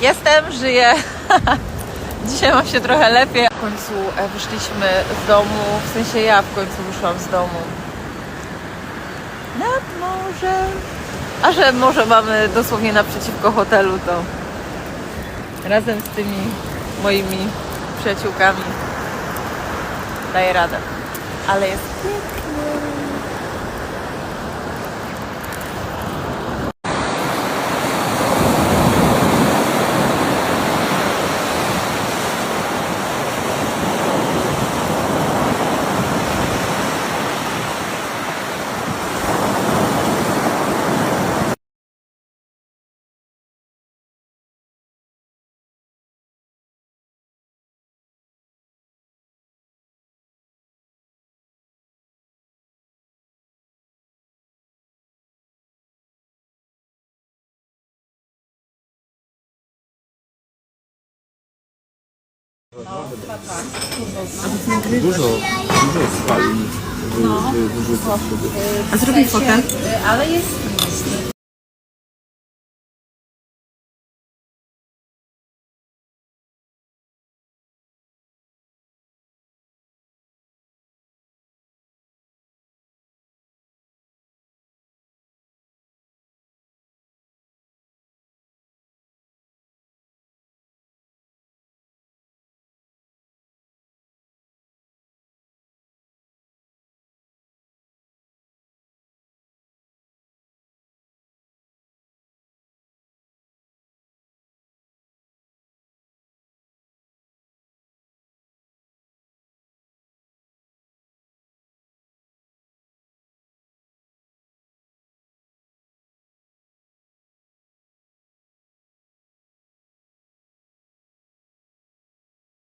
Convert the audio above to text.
Jestem, żyję. Dzisiaj mam się trochę lepiej. W końcu e, wyszliśmy z domu, w sensie ja w końcu wyszłam z domu. Nad morze. A że morze mamy dosłownie naprzeciwko hotelu, to razem z tymi moimi przyjaciółkami daję radę. Ale jest pięknie. Dużo, dużo wyrzucić sobie. A zrobię fotę. Ale jest